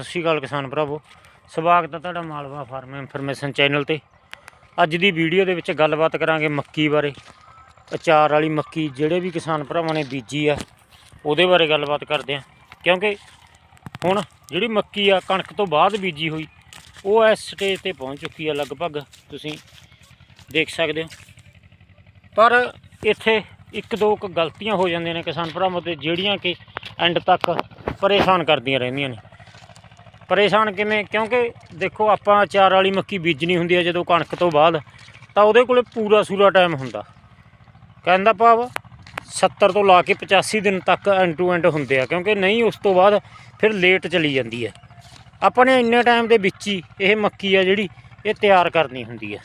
ਸਤਿ ਸ਼੍ਰੀ ਅਕਾਲ ਕਿਸਾਨ ਭਰਾਵੋ। ਸਵਾਗਤ ਹੈ ਤੁਹਾਡਾ ਮਾਲਵਾ ਫਾਰਮ ਇਨਫੋਰਮੇਸ਼ਨ ਚੈਨਲ ਤੇ। ਅੱਜ ਦੀ ਵੀਡੀਓ ਦੇ ਵਿੱਚ ਗੱਲਬਾਤ ਕਰਾਂਗੇ ਮੱਕੀ ਬਾਰੇ। ਅਚਾਰ ਵਾਲੀ ਮੱਕੀ ਜਿਹੜੇ ਵੀ ਕਿਸਾਨ ਭਰਾਵਾਂ ਨੇ ਬੀਜੀ ਆ, ਉਹਦੇ ਬਾਰੇ ਗੱਲਬਾਤ ਕਰਦੇ ਆ। ਕਿਉਂਕਿ ਹੁਣ ਜਿਹੜੀ ਮੱਕੀ ਆ, ਕਣਕ ਤੋਂ ਬਾਅਦ ਬੀਜੀ ਹੋਈ, ਉਹ ਇਸ ਸਟੇਜ ਤੇ ਪਹੁੰਚ ਚੁੱਕੀ ਆ ਲਗਭਗ, ਤੁਸੀਂ ਦੇਖ ਸਕਦੇ ਹੋ। ਪਰ ਇੱਥੇ ਇੱਕ ਦੋ ਕੁ ਗਲਤੀਆਂ ਹੋ ਜਾਂਦੀਆਂ ਨੇ ਕਿਸਾਨ ਭਰਾਵਾਂ ਤੇ, ਜਿਹੜੀਆਂ ਕਿ ਐਂਡ ਤੱਕ ਪਰੇਸ਼ਾਨ ਕਰਦੀਆਂ ਰਹਿੰਦੀਆਂ ਨੇ। ਪਰੇਸ਼ਾਨ ਕਿਵੇਂ? ਕਿਉਂਕਿ ਦੇਖੋ, ਆਪਾਂ ਅਚਾਰ ਵਾਲੀ ਮੱਕੀ ਬੀਜਣੀ ਹੁੰਦੀ ਹੈ ਜਦੋਂ ਕਣਕ ਤੋਂ ਬਾਅਦ, ਤਾਂ ਉਹਦੇ ਕੋਲੇ ਪੂਰਾ ਸੂਰਾ ਟਾਈਮ ਹੁੰਦਾ। ਕਹਿੰਦਾ ਭਾਵ 70 ਤੋਂ ਲਾ ਕੇ 85 ਦਿਨ ਤੱਕ ਐਂਡ ਟੂ ਐਂਡ ਹੁੰਦੇ ਆ, ਕਿਉਂਕਿ ਨਹੀਂ, ਉਸ ਤੋਂ ਬਾਅਦ ਫਿਰ ਲੇਟ ਚਲੀ ਜਾਂਦੀ ਹੈ ਆਪਾਂ ਨੇ ਇੰਨੇ ਟਾਈਮ ਦੇ ਵਿੱਚ ਹੀ ਇਹ ਮੱਕੀ ਆ ਜਿਹੜੀ, ਇਹ ਤਿਆਰ ਕਰਨੀ ਹੁੰਦੀ ਹੈ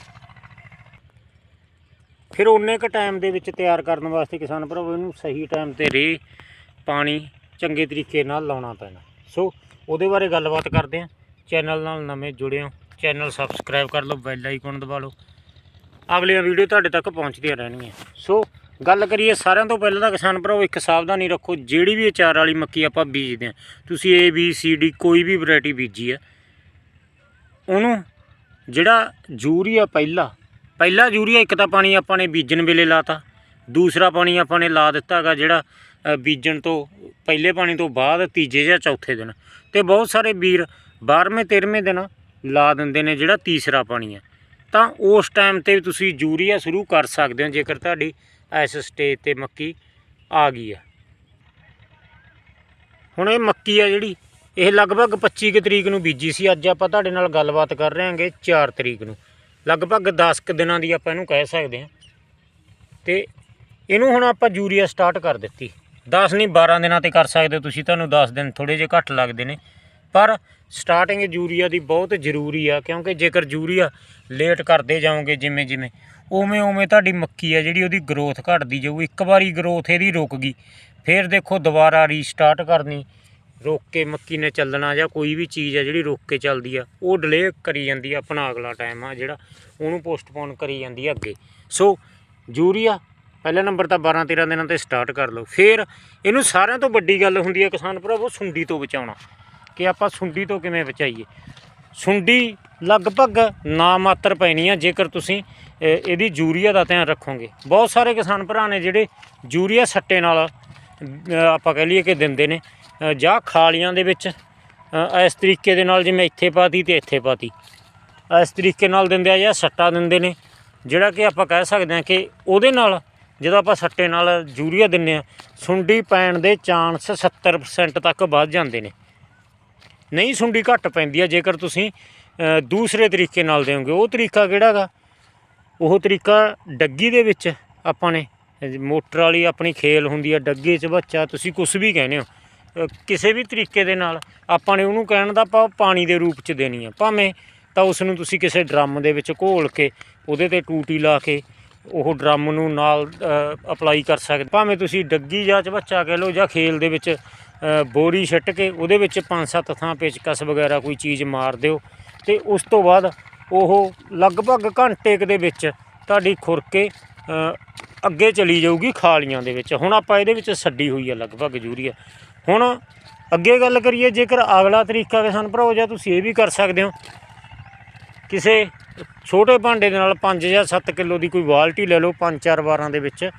ਫਿਰ ਉਹਨੇ ਕ ਟਾਈਮ ਦੇ ਵਿੱਚ ਤਿਆਰ ਕਰਨ ਵਾਸਤੇ ਕਿਸਾਨ ਭਰਾਵੋ, ਇਹਨੂੰ ਸਹੀ ਟਾਈਮ ਤੇ ਰੇ ਪਾਣੀ ਚੰਗੇ ਤਰੀਕੇ ਨਾਲ ਲਾਉਣਾ ਪੈਣਾ। ਸੋ ਉਹਦੇ ਬਾਰੇ ਗੱਲਬਾਤ ਕਰਦੇ ਹਾਂ। ਚੈਨਲ ਨਾਲ ਨਵੇਂ ਜੁੜਿਓ ਚੈਨਲ ਸਬਸਕ੍ਰਾਈਬ ਕਰ ਲਓ, ਬੈਲ ਆਈਕਨ ਦਬਾ ਲਓ। ਅਗਲੀਆਂ ਵੀਡੀਓ ਤੁਹਾਡੇ ਤੱਕ ਪਹੁੰਚਦੀਆਂ ਰਹਿਣਗੀਆਂ। ਸੋ ਗੱਲ ਕਰੀਏ ਸਾਰਿਆਂ ਤੋਂ ਪਹਿਲਾਂ ਤਾਂ ਕਿਸਾਨ ਭਰਾਵੋ ਇੱਕ ਸਾਵਧਾਨੀ ਰੱਖੋ, ਜਿਹੜੀ ਵੀ ਅਚਾਰ ਵਾਲੀ ਮੱਕੀ ਆਪਾਂ ਬੀਜਦੇ ਹਾਂ, ਤੁਸੀਂ ਏ ਬੀ ਸੀ ਡੀ ਕੋਈ ਵੀ ਵੈਰਾਈਟੀ ਬੀਜੀ ਹੈ, ਉਹਨੂੰ ਜਿਹੜਾ ਯੂਰੀਆ ਪਹਿਲਾ ਪਹਿਲਾ ਯੂਰੀਆ ਇੱਕ ਤਾਂ ਪਾਣੀ ਆਪਾਂ ਨੇ ਬੀਜਣ ਵੇਲੇ ਲਾਤਾ, ਦੂਸਰਾ ਪਾਣੀ ਆਪਾਂ ਨੇ ਲਾ ਦਿੱਤਾ ਹੈਗਾ ਜਿਹੜਾ ਬੀਜਣ ਤੋਂ, ਪਹਿਲੇ ਪਾਣੀ ਤੋਂ ਬਾਅਦ ਤੀਜੇ ਜਾਂ ਚੌਥੇ ਦਿਨ। ਤੇ ਬਹੁਤ ਸਾਰੇ ਵੀਰ 12ਵੇਂ 13ਵੇਂ ਦਿਨ ਲਾ ਦਿੰਦੇ ਨੇ ਜਿਹੜਾ ਤੀਸਰਾ ਪਾਣੀ ਹੈ। ਤਾਂ ਉਸ ਟਾਈਮ ਤੇ ਵੀ ਤੁਸੀਂ ਯੂਰੀਆ ਸ਼ੁਰੂ ਕਰ ਸਕਦੇ ਹੋ, ਜੇਕਰ ਤੁਹਾਡੀ ਇਸ ਸਟੇਜ ਤੇ ਮੱਕੀ ਆ ਗਈ ਹੈ। ਹੁਣ ਇਹ ਮੱਕੀ ਆ ਜਿਹੜੀ, ਇਹ ਲਗਭਗ 25 ਕੁ ਤਰੀਕ ਨੂੰ ਬੀਜੀ ਸੀ। ਅੱਜ ਆਪਾਂ ਤੁਹਾਡੇ ਨਾਲ ਗੱਲਬਾਤ ਕਰ ਰਹੇ ਹਾਂਗੇ 4 ਤਰੀਕ ਨੂੰ। ਲਗਭਗ 10 ਕੁ ਦਿਨਾਂ ਦੀ ਆਪਾਂ ਇਹਨੂੰ ਕਹਿ ਸਕਦੇ ਹਾਂ। ਤੇ ਇਹਨੂੰ ਹੁਣ ਆਪਾਂ ਯੂਰੀਆ ਸਟਾਰਟ ਕਰ ਦਿੱਤੀ। 10 ਨਹੀਂ 12 ਦਿਨਾਂ ਤੇ ਕਰ ਸਕਦੇ ਤੁਸੀਂ, ਤੁਹਾਨੂੰ 10 ਦਿਨ ਥੋੜੇ ਜਿਹੇ ਘੱਟ ਲੱਗਦੇ ਨੇ। ਪਰ ਸਟਾਰਟਿੰਗ ਯੂਰੀਆ ਦੀ ਬਹੁਤ ਜ਼ਰੂਰੀ ਆ, ਕਿਉਂਕਿ ਜੇਕਰ ਯੂਰੀਆ ਲੇਟ ਕਰਦੇ ਜਾਓਗੇ ਜਿਵੇਂ ਜਿਵੇਂ, ਉਵੇਂ ਉਵੇਂ ਤੁਹਾਡੀ ਮੱਕੀ ਆ ਜਿਹੜੀ ਉਹਦੀ ਗਰੋਥ ਘਟਦੀ ਜਾਊ, ਇੱਕ ਵਾਰੀ ਗਰੋਥ ਇਹਦੀ ਰੁਕ ਗਈ, ਫਿਰ ਦੇਖੋ ਦੁਬਾਰਾ ਰੀਸਟਾਰਟ ਕਰਨੀ, ਰੋਕ ਕੇ ਮੱਕੀ ਨੇ ਚੱਲਣਾ ਜਾਂ ਕੋਈ ਵੀ ਚੀਜ਼ ਆ ਜਿਹੜੀ ਰੋਕ ਕੇ ਚੱਲਦੀ ਆ, ਉਹ ਡਿਲੇ ਕਰੀ ਜਾਂਦੀ ਆ, ਆਪਣਾ ਅਗਲਾ ਟਾਈਮ ਆ ਜਿਹੜਾ, ਉਹਨੂੰ ਪੋਸਟਪੋਨ ਕਰੀ ਜਾਂਦੀ ਆ ਅੱਗੇ। ਸੋ ਯੂਰੀਆ ਪਹਿਲੇ ਨੰਬਰ ਤਾਂ 12 13 ਦਿਨਾਂ ਤੇ ਸਟਾਰਟ ਕਰ ਲਓ। ਫਿਰ ਇਹਨੂੰ ਸਾਰਿਆਂ ਤੋਂ ਵੱਡੀ ਗੱਲ ਹੁੰਦੀ ਹੈ ਕਿਸਾਨ ਭਰਾਵੋ ਸੁੰਡੀ ਤੋਂ ਬਚਾਉਣਾ। ਕਿ ਆਪਾਂ ਸੁੰਡੀ ਤੋਂ ਕਿਵੇਂ ਬਚਾਈਏ? ਸੁੰਡੀ ਲਗਭਗ ਨਾ ਮਾਤਰ ਪੈਣੀ ਆ, ਜੇਕਰ ਤੁਸੀਂ ਇਹਦੀ ਯੂਰੀਆ ਦਾ ਧਿਆਨ ਰੱਖੋਗੇ। ਬਹੁਤ ਸਾਰੇ ਕਿਸਾਨ ਭਰਾ ਨੇ ਜਿਹੜੇ ਯੂਰੀਆ ਸੱਟੇ ਨਾਲ ਆਪਾਂ ਕਹਿ ਲਈਏ ਕਿ ਦਿੰਦੇ ਨੇ। ਜਾਂ ਖਾਲੀਆਂ ਦੇ ਵਿੱਚ ਇਸ ਤਰੀਕੇ ਦੇ ਨਾਲ ਜਿਵੇਂ ਇੱਥੇ ਪਾਤੀ ਤੇ ਇੱਥੇ ਪਾਤੀ। ਇਸ ਤਰੀਕੇ ਨਾਲ ਦਿੰਦੇ ਆ ਜਾਂ ਸੱਟਾ ਦਿੰਦੇ ਨੇ। ਜਿਹੜਾ ਕਿ ਆਪਾਂ ਕਹਿ ਸਕਦੇ ਹਾਂ ਕਿ ਉਹਦੇ ਨਾਲ ਜਦੋਂ ਆਪਾਂ ਸੱਟੇ ਨਾਲ ਯੂਰੀਆ ਦਿੰਨੇ ਆ ਸੁੰਡੀ ਪੈਣ ਦੇ ਚਾਂਸ 70% ਤੱਕ ਵੱਧ ਜਾਂਦੇ ਨੇ। ਨਹੀਂ ਸੁੰਡੀ ਘੱਟ ਪੈਂਦੀ ਆ, ਜੇਕਰ ਤੁਸੀਂ ਦੂਸਰੇ ਤਰੀਕੇ ਨਾਲ ਦਿਓਗੇ। ਉਹ ਤਰੀਕਾ ਕਿਹੜਾ ਗਾ ਉਹ ਤਰੀਕਾ ਡੱਗੀ ਦੇ ਵਿੱਚ ਆਪਾਂ ਨੇ, ਮੋਟਰ ਵਾਲੀ ਆਪਣੀ ਖੇਲ ਹੁੰਦੀ ਆ, ਡੱਗੇ 'ਚ ਬੱਚਾ, ਤੁਸੀਂ ਕੁਝ ਵੀ ਕਹਿੰਦੇ ਹੋ ਕਿਸੇ ਵੀ ਤਰੀਕੇ ਦੇ ਨਾਲ ਆਪਾਂ ਨੇ ਉਹਨੂੰ ਕਹਿਣ ਦਾ ਆਪਾਂ ਪਾਣੀ ਦੇ ਰੂਪ 'ਚ ਦੇਣੀ ਆ। ਭਾਵੇਂ ਤਾਂ ਉਸ ਨੂੰ ਤੁਸੀਂ ਕਿਸੇ ਡਰਮ ਦੇ ਵਿੱਚ ਘੋਲ ਕੇ ਉਹਦੇ ਤੇ ਟੂਟੀ ਲਾ ਕੇ ਉਹ ਡਰਮ ਨੂੰ ਨਾਲ ਅਪਲਾਈ ਕਰ ਸਕਦੇ। ਭਾਵੇਂ ਤੁਸੀਂ ਡੱਗੀ ਜਾਂ ਚਬੱਚਾ ਕਹਿ ਲਓ ਜਾਂ ਖੇਲ ਦੇ ਵਿੱਚ ਬੋਰੀ ਛੱਟ ਕੇ ਉਹਦੇ ਵਿੱਚ ਪੰਜ ਸੱਤ ਥਾਂ ਪੇਚਕਸ ਵਗੈਰਾ ਕੋਈ ਚੀਜ਼ ਮਾਰ ਦਿਓ। ਤੇ ਉਸ ਤੋਂ ਬਾਅਦ ਉਹ ਲਗਭਗ ਘੰਟੇ ਕੁ ਦੇ ਵਿੱਚ ਤੁਹਾਡੀ ਖੁਰਕੇ ਅੱਗੇ ਚਲੀ ਜਾਊਗੀ ਖਾਲੀਆਂ ਦੇ ਵਿੱਚ। ਹੁਣ ਆਪਾਂ ਇਹਦੇ ਵਿੱਚ ਛੱਡੀ ਹੋਈ ਆ, ਲਗਭਗ ਯੂਰੀਆ ਹੁਣ ਅੱਗੇ ਗੱਲ ਕਰੀਏ, ਜੇਕਰ ਅਗਲਾ ਤਰੀਕਾ ਕਿਸਾਨ ਭਰਾਓ ਜਾਂ ਤੁਸੀਂ ਇਹ ਵੀ ਕਰ ਸਕਦੇ ਹੋ, ਕਿਸੇ ਛੋਟੇ ਭਾਂਡੇ ਦੇ ਨਾਲ 5 ਜਾਂ 7 ਕਿਲੋ ਦੀ ਕੋਈ ਬਾਲਟੀ ਲੈ ਲਓ 5-4 ਵਾਰਾਂ ਦੇ ਵਿੱਚ।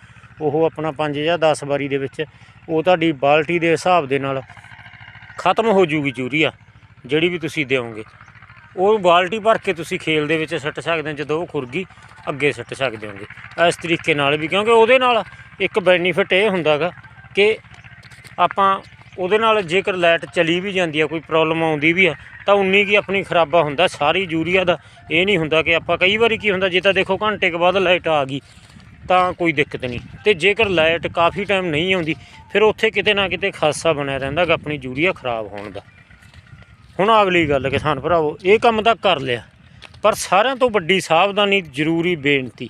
ਉਹ ਆਪਣਾ 5 ਜਾਂ 10 ਵਾਰੀ ਦੇ ਵਿੱਚ। ਉਹ ਤੁਹਾਡੀ ਬਾਲਟੀ ਦੇ ਹਿਸਾਬ ਦੇ ਨਾਲ ਖਤਮ ਹੋ ਜੂਗੀ ਯੂਰੀਆ ਜਿਹੜੀ ਵੀ ਤੁਸੀਂ ਦਿਓਗੇ। ਉਹ ਬਾਲਟੀ ਭਰ ਕੇ ਤੁਸੀਂ ਖੇਲ ਦੇ ਵਿੱਚ ਸੁੱਟ ਸਕਦੇ ਹੋ, ਜਦੋਂ ਉਹ ਖੁਰਗੀ ਅੱਗੇ ਸੁੱਟ ਸਕਦੇ ਹੋਗੇ। ਇਸ ਤਰੀਕੇ ਨਾਲ ਵੀ, ਕਿਉਂਕਿ ਉਹਦੇ ਨਾਲ ਇੱਕ ਬੈਨੀਫਿਟ ਇਹ ਹੁੰਦਾਗਾ ਕਿ ਆਪਾਂ ਉਹਦੇ ਨਾਲ ਜੇਕਰ ਲਾਈਟ ਚਲੀ ਵੀ ਜਾਂਦੀ ਆ, ਕੋਈ ਪ੍ਰੋਬਲਮ ਆਉਂਦੀ ਵੀ ਆ, ਤਾਂ ਉਨੀ ਕੀ ਆਪਣੀ ਖਰਾਬਾ ਹੁੰਦਾ, ਸਾਰੀ ਯੂਰੀਆ ਦਾ। ਇਹ ਨਹੀਂ ਹੁੰਦਾ ਕਿ ਆਪਾਂ ਕਈ ਵਾਰੀ ਕੀ ਹੁੰਦਾ, ਜੇ ਤਾਂ ਦੇਖੋ ਘੰਟੇ ਕੁ ਬਾਅਦ ਲਾਈਟ ਆ ਗਈ, ਤਾਂ ਕੋਈ ਦਿੱਕਤ ਨਹੀਂ। ਤੇ ਜੇਕਰ ਲਾਈਟ ਕਾਫੀ ਟਾਈਮ ਨਹੀਂ ਆਉਂਦੀ, ਫਿਰ ਉੱਥੇ ਕਿਤੇ ਨਾ ਕਿਤੇ ਖਾਸਾ ਬਣਿਆ ਰਹਿੰਦਾ ਕਿ ਆਪਣੀ ਯੂਰੀਆ ਖਰਾਬ ਹੋਣ ਦਾ। ਹੁਣ ਅਗਲੀ ਗੱਲ, ਕਿਸਾਨ ਭਰਾਵੋ, ਇਹ ਕੰਮ ਤਾਂ ਕਰ ਲਿਆ, ਪਰ ਸਾਰਿਆਂ ਤੋਂ ਵੱਡੀ ਸਾਵਧਾਨੀ ਜ਼ਰੂਰੀ ਬੇਨਤੀ।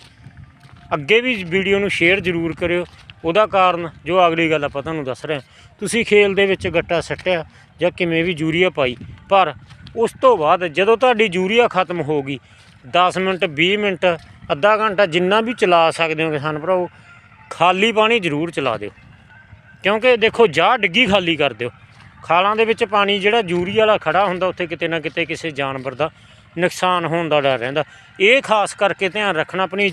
ਅੱਗੇ ਵੀ ਵੀਡੀਓ ਨੂੰ ਸ਼ੇਅਰ ਜ਼ਰੂਰ ਕਰਿਓ ਉਹਦਾ ਕਾਰਨ ਜੋ ਅਗਲੀ ਗੱਲ ਆਪਾਂ ਤੁਹਾਨੂੰ ਦੱਸ ਰਹੇ ਹਾਂ। ਤੁਸੀਂ ਖੇਲ ਦੇ ਵਿੱਚ ਗੱਟਾ ਸੱਟਿਆ ਜਾਂ ਕਿਵੇਂ ਵੀ ਯੂਰੀਆ ਪਾਈ, ਪਰ ਉਸ ਤੋਂ ਬਾਅਦ ਜਦੋਂ ਤੁਹਾਡੀ ਯੂਰੀਆ ਖਤਮ ਹੋ ਗਈ 10 ਮਿੰਟ 20 ਮਿੰਟ, ਅੱਧਾ ਘੰਟਾ ਜਿੰਨਾ ਵੀ ਚਲਾ ਸਕਦੇ ਹੋ ਕਿਸਾਨ ਭਰਾਓ, ਖਾਲੀ ਪਾਣੀ ਜ਼ਰੂਰ ਚਲਾ ਦਿਓ। ਕਿਉਂਕਿ ਦੇਖੋ ਜਾ ਡਿੱਗੀ ਖਾਲੀ ਕਰ ਦਿਓ। ਖਾਲਾਂ ਦੇ ਵਿੱਚ ਪਾਣੀ ਜਿਹੜਾ ਯੂਰੀਆ ਵਾਲਾ ਖੜਾ ਹੁੰਦਾ, ਉੱਥੇ ਕਿਤੇ ਨਾ ਕਿਤੇ ਕਿਸੇ ਜਾਨਵਰ ਦਾ ਨੁਕਸਾਨ ਹੋਣ ਦਾ ਡਰ ਰਹਿੰਦਾ। ਇਹ ਖਾਸ ਕਰਕੇ ਧਿਆਨ ਰੱਖਣਾ ਆਪਣੀ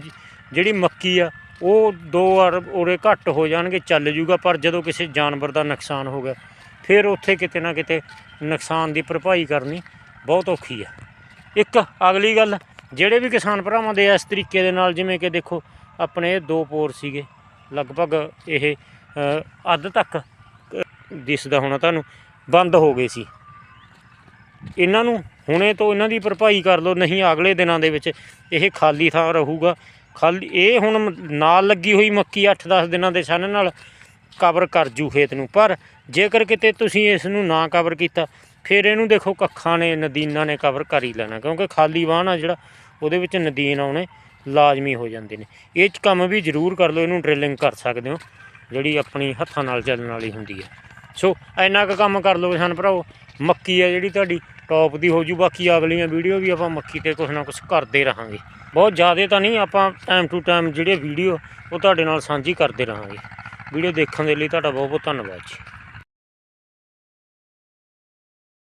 ਜਿਹੜੀ ਮੱਕੀ ਆ ਉਹ ਦੋ ਵਾਰ ਉਰੇ ਘੱਟ ਹੋ ਜਾਣਗੇ, ਚੱਲ ਜੂਗਾ, ਪਰ ਜਦੋਂ ਕਿਸੇ ਜਾਨਵਰ ਦਾ ਨੁਕਸਾਨ ਹੋ ਗਿਆ, ਫਿਰ ਉੱਥੇ ਕਿਤੇ ਨਾ ਕਿਤੇ ਨੁਕਸਾਨ ਦੀ ਭਰਪਾਈ ਕਰਨੀ ਬਹੁਤ ਔਖੀ ਆ। ਇੱਕ ਅਗਲੀ ਗੱਲ, ਜਿਹੜੇ ਵੀ ਕਿਸਾਨ ਭਰਾਵਾਂ ਦੇ ਇਸ ਤਰੀਕੇ ਦੇ ਨਾਲ, ਜਿਵੇਂ ਕਿ ਦੇਖੋ, ਆਪਣੇ ਇਹ ਦੋ ਪੋਰ ਸੀਗੇ, ਲਗਭਗ ਇਹ ਅੱਧ ਤੱਕ ਦਿਸਦਾ ਹੋਣਾ ਤੁਹਾਨੂੰ, ਬੰਦ ਹੋ ਗਏ ਸੀ। ਇਹਨਾਂ ਨੂੰ ਹੁਣੇ ਤੋਂ ਇਹਨਾਂ ਦੀ ਭਰਪਾਈ ਕਰ ਲਓ, ਨਹੀਂ ਅਗਲੇ ਦਿਨਾਂ ਦੇ ਵਿੱਚ ਇਹ ਖਾਲੀ ਥਾਂ ਰਹੂਗਾ। ਖਾਲੀ ਇਹ ਹੁਣ ਮ- ਨਾਲ ਲੱਗੀ ਹੋਈ ਮੱਕੀ 8-10 ਦਿਨਾਂ ਦੇ ਸਨ ਨਾਲ ਕਵਰ ਕਰ ਜੂ ਖੇਤ ਨੂੰ। ਪਰ ਜੇਕਰ ਕਿਤੇ ਤੁਸੀਂ ਇਸ ਨੂੰ ਨਾ ਕਵਰ ਕੀਤਾ, ਫਿਰ ਇਹਨੂੰ ਦੇਖੋ ਕੱਖਾਂ ਨੇ, ਨਦੀਨਾਂ ਨੇ ਕਵਰ ਕਰ ਹੀ ਲੈਣਾ। ਕਿਉਂਕਿ ਖਾਲੀ ਵਾਹਣ ਆ ਜਿਹੜਾ, ਉਹਦੇ ਵਿੱਚ ਨਦੀਨ ਆਉਣੇ ਲਾਜ਼ਮੀ ਹੋ ਜਾਂਦੇ ਨੇ। ਇਹ 'ਚ ਕੰਮ ਵੀ ਜ਼ਰੂਰ ਕਰ ਲਓ, ਇਹਨੂੰ ਡ੍ਰਿਲਿੰਗ ਕਰ ਸਕਦੇ ਹੋ, ਜਿਹੜੀ ਆਪਣੀ ਹੱਥਾਂ ਨਾਲ ਚੱਲਣ ਵਾਲੀ ਹੁੰਦੀ ਹੈ। ਸੋ, ਇੰਨਾ ਕੁ ਕੰਮ ਕਰ ਲਓ ਕਿਸਾਨ ਭਰਾਓ ਮੱਕੀ ਆ ਜਿਹੜੀ ਤੁਹਾਡੀ ਟੌਪ ਦੀ ਹੋ ਜੂ ਬਾਕੀ ਅਗਲੀਆਂ ਵੀਡੀਓ ਵੀ ਆਪਾਂ ਮੱਕੀ ਤੇ ਕੁਛ ਨਾ ਕੁਛ ਕਰਦੇ ਰਹਾਂਗੇ। ਬਹੁਤ ਜ਼ਿਆਦਾ ਤਾਂ ਨਹੀਂ, ਆਪਾਂ ਟਾਈਮ ਟੂ ਟਾਈਮ ਜਿਹੜੇ ਵੀਡੀਓ ਉਹ ਤੁਹਾਡੇ ਨਾਲ ਸਾਂਝੀ ਕਰਦੇ ਰਹਾਂਗੇ। ਵੀਡੀਓ ਦੇਖਣ ਦੇ ਲਈ ਤੁਹਾਡਾ ਬਹੁਤ ਬਹੁਤ ਧੰਨਵਾਦ ਜੀ।